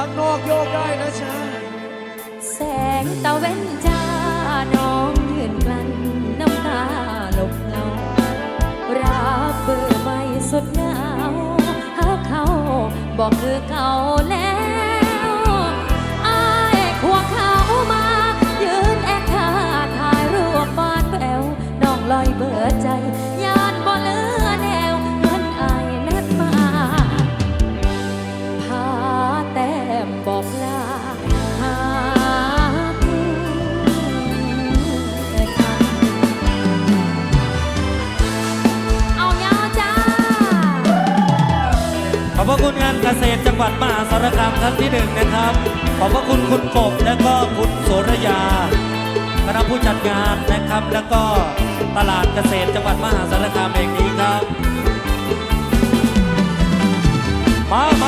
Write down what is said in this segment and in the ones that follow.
ข้างนอกโยกได้นะจ๊แสงตะเว้นจ้าน้องยืนกลั้นน้ำตาหลบเงารับเบอร์ไม่สุดหนาวหาเขาบอกคือเขา เกษตรจังหวัดมหาสารคามครั้งที่หนึ่งนะครับ ขอบพระคุณคุณกบและก็คุณโสรยาคณะผู้จัดงานนะครับ แล้วก็ตลาดเกษตรจังหวัดมหาสารคามแห่งนี้ครับ มามา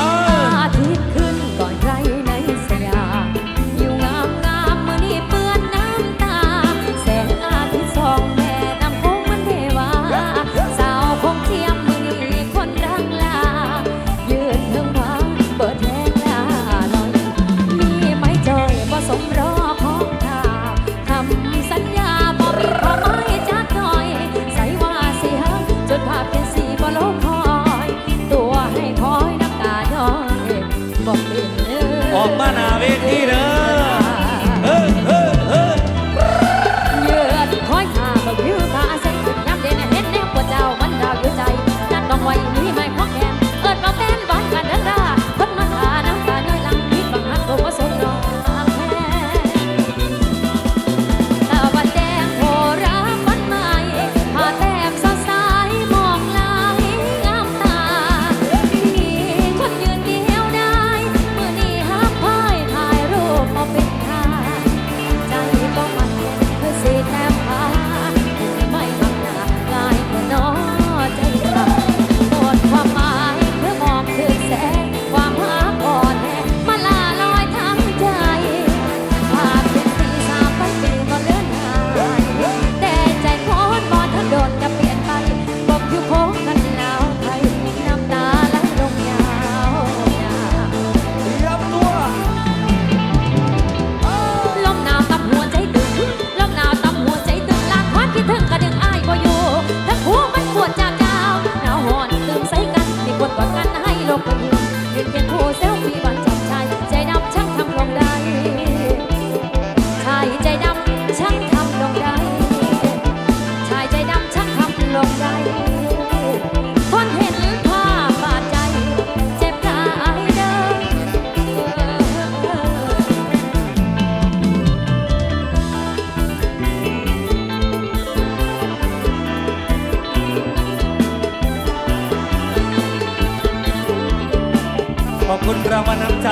คุณเรามานำใจ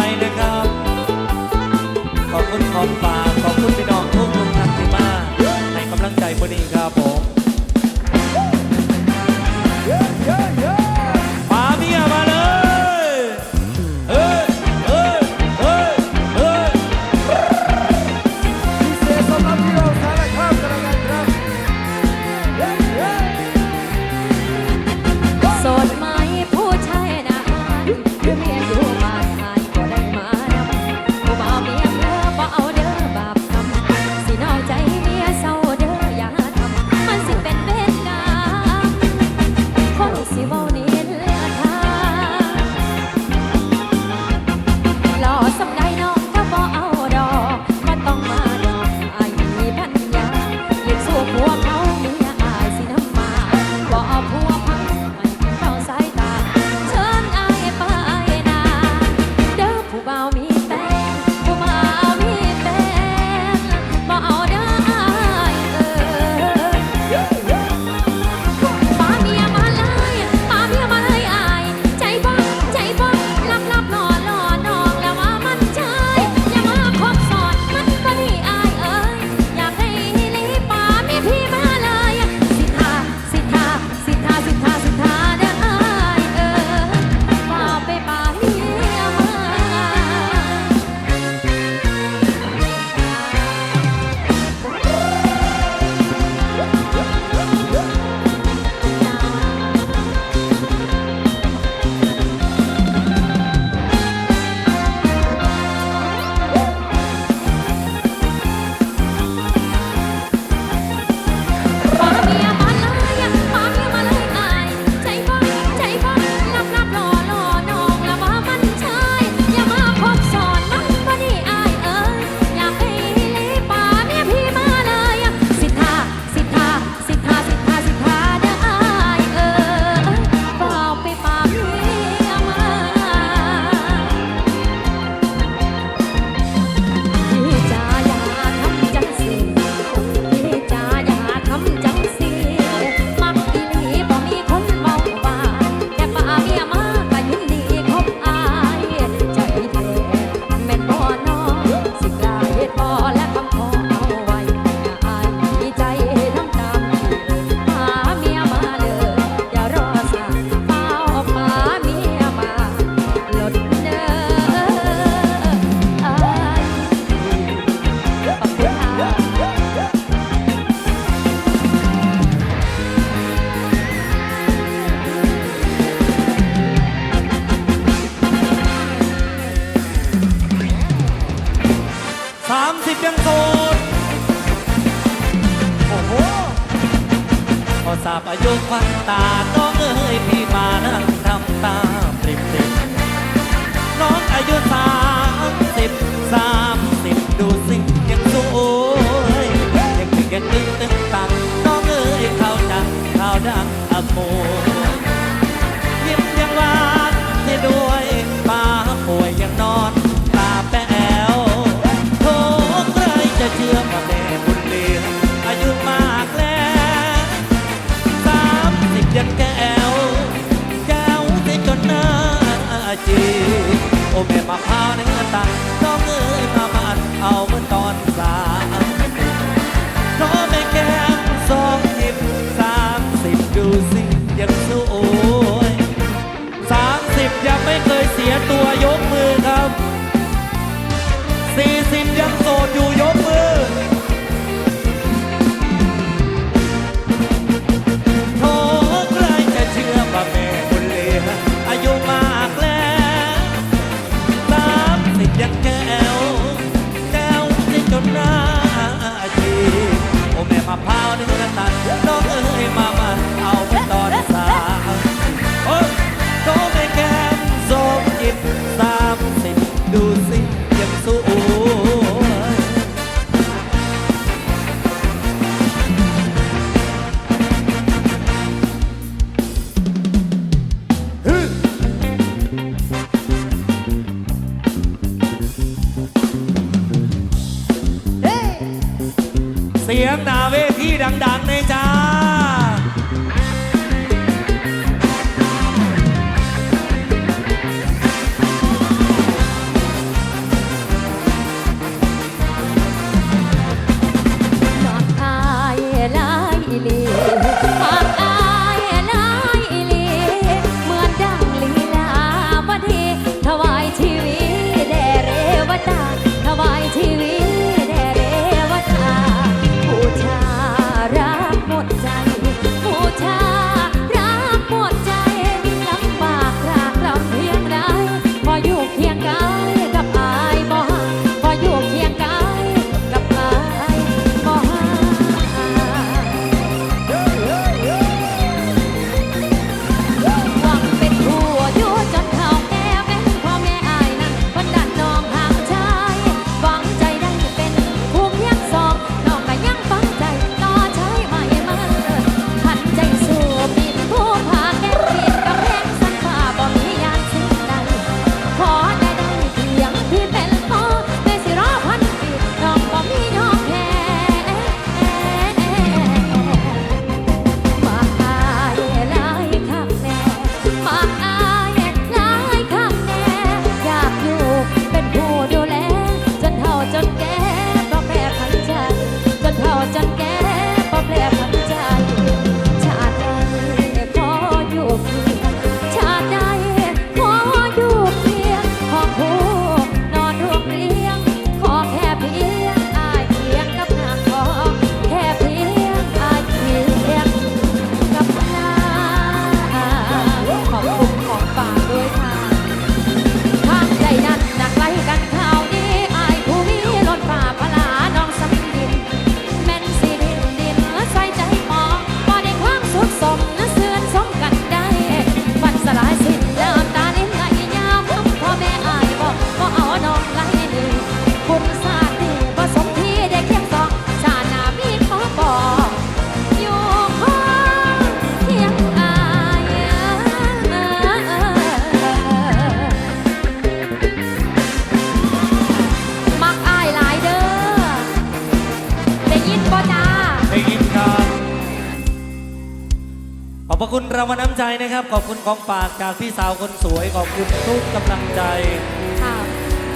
มาน้ำใจนะครับ ขอบคุณของฝากจากพี่สาวคนสวย ขอบคุณทุกกำลังใจ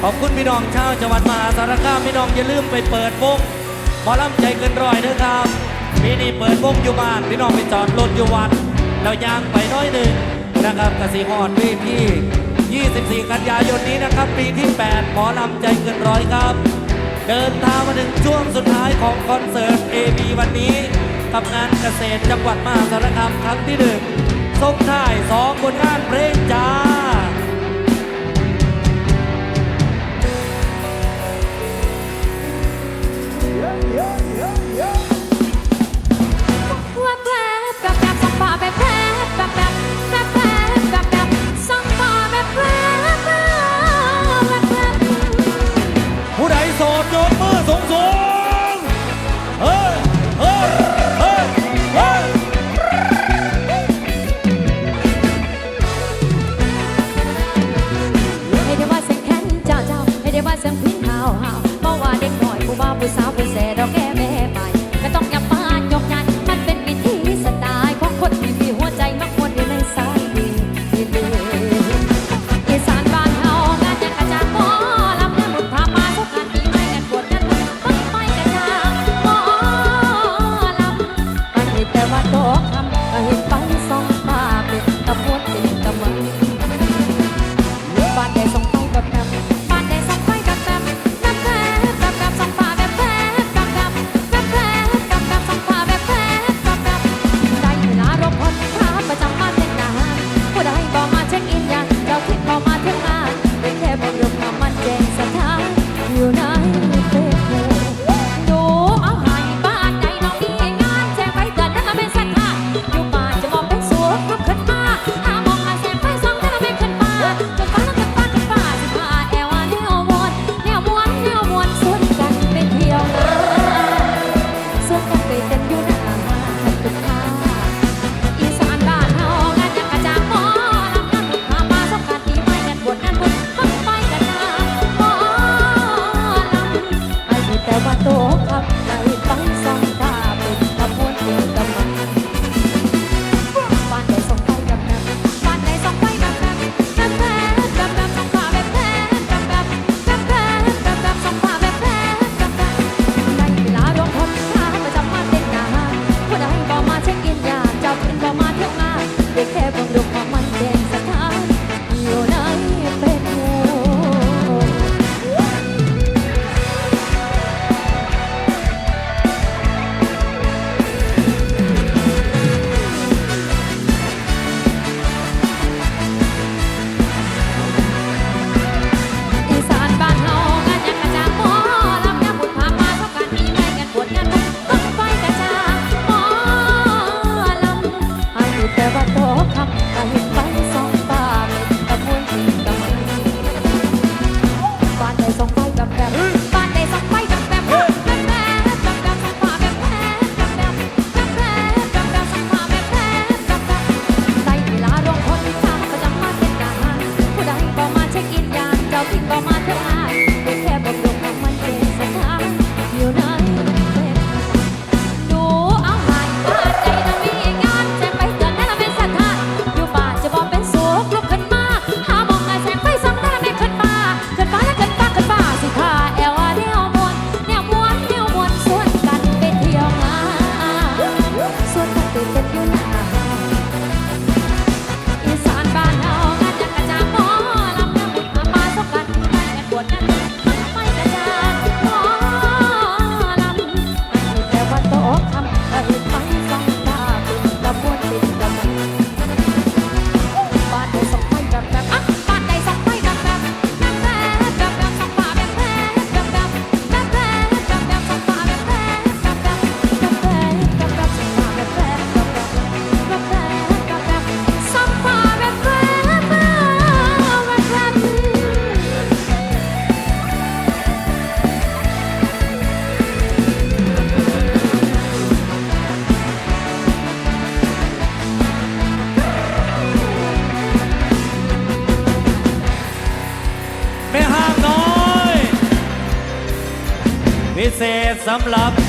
ขอบคุณพี่น้องชาวจังหวัดมหาสารคามพี่น้องอย่าลืมไปเปิดวงหมอลำใจเกินร้อยนะครับพี่นี่เปิดวงอยู่บ้านพี่น้องไปจอดรถอยู่วัดแล้วยางไปน้อยหนึ่งนะครับกสิหอดพี่พี่ 24 กันยายนนี้นะครับ ปีที่ 8 หมอลำใจเกินร้อยครับ เดินทางมาถึงช่วงสุดท้ายของคอนเสิร์ต AB วันนี้กับงานเกษตรจังหวัดมหาสารคามครั้งที่หนึ่ง ส่งท้ายสองผลงานเพลงจาว่าเพื่อประสักป่าแพ้ สำหรับบ้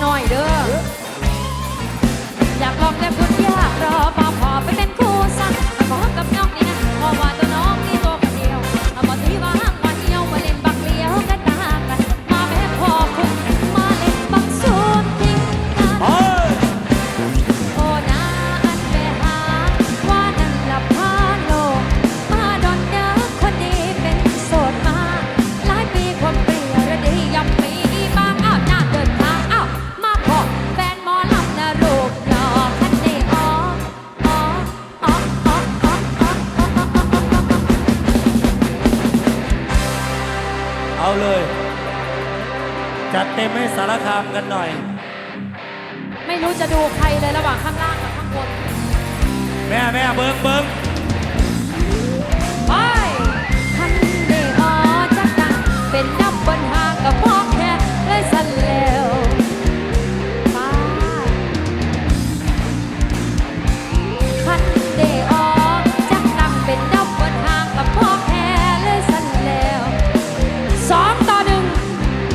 หน่อยเด้ออยากลองแต่คุณอยากรอมาพอไป จัดเต็มให้สารคามกันหน่อย ไม่รู้จะดูใครเลยระหว่างข้างล่างกับข้างบน แม่แม่เบิ้งเบิ้ง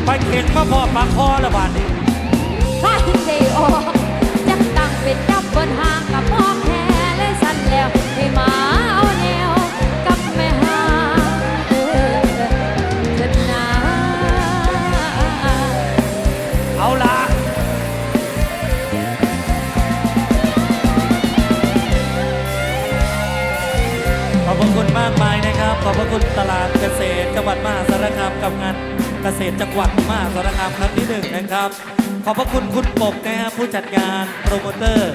ไปเข็นมาพอปากคอละบาดนี้คันเดออจักตั้งเป็นดับบนทางกับพ่อแค่เลยสั่นแล้วให้มาเอาแนวกับแม่หาเออเถิดนาเอาละขอบพระคุณมากมายนะครับ ขอบพระคุณตลาดเกษตรจังหวัดมหาสารคามกับงาน เกษตรจังหวัดมหาสารคามครั้งที่หนึ่งนะครับ ขอบพระคุณคุณปกนะฮะผู้จัดงานโปรโมเตอร์